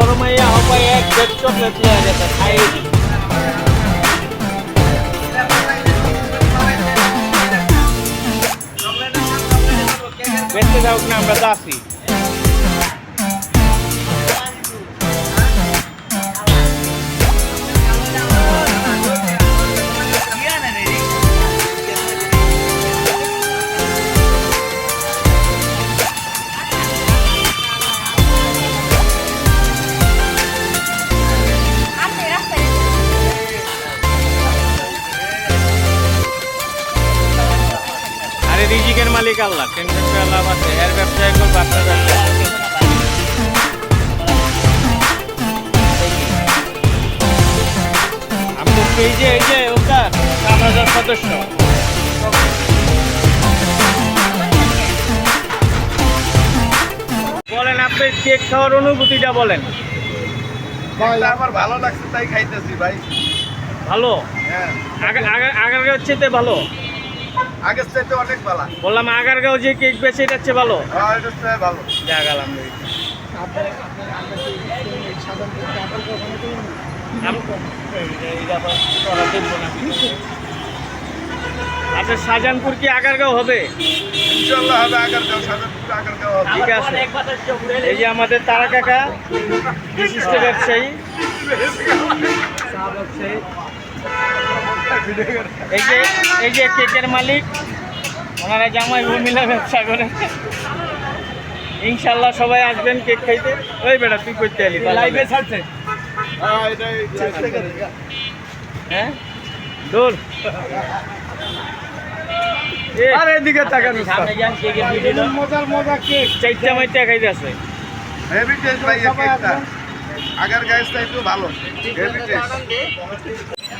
ગોરમૈયા હવાઈ એક jet chocolate લે અને તે ખાઈ વેસ્ટ આઉટ ના પ્રદાસી. আরে রিজিকের মালিক আল্লাহ টেনশন করে লাভ আছে এর ব্যবসায় করব আপনার এই যে এই যে ওটা আপনার সদস্য। বলেন আপনি কেক খাওয়ার অনুভূতিটা বলেন। আমার ভালো লাগছে তাই খাইতেছি ভাই। ভালো? হ্যাঁ। আগা- আগা- আগারগাঁও চেতে ভালো? আগের চাইতে অনেক ভালো। বললাম আগারগাঁও যে কেক বেছে এটা হচ্ছে ভালো? হ্যাঁ এটা ভালো। গেলাম আচ্ছা শাহজাহানপুর কি আগারগাঁও হবে? হবে আগের যাও সাজানপুর হবে। ঠিক আছে। এই যে আমাদের তারা কাকা বিশিষ্ট ব্যবসায়ী। চা ব্যবসায়ী। এই যে এই যে কেকের মালিক ওনারা জামাই বউ মিলে ব্যবসা করে। ইনশাল্লাহ সবাই আসবেন কেক খাইতে। ওই বেটা তুই করতে এলি লাইভে ছাড়ছে। হ্যাঁ হ্যাঁ? দূর আর এদিকে তাকান মজার মজা কেক। চারটা মাইটা খাইতে হেভি টেস্ট ভাই কেকটা। আগের গ্যাস চাইতে ভালো। হেভি টেস্ট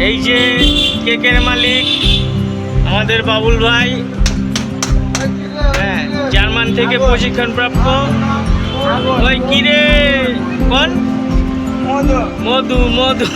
এই যে কেকের মালিক আমাদের বাবুল ভাই হ্যাঁ জার্মান থেকে প্রশিক্ষণ প্রাপ্ত। ওই কিরে কোন? মধু মধু।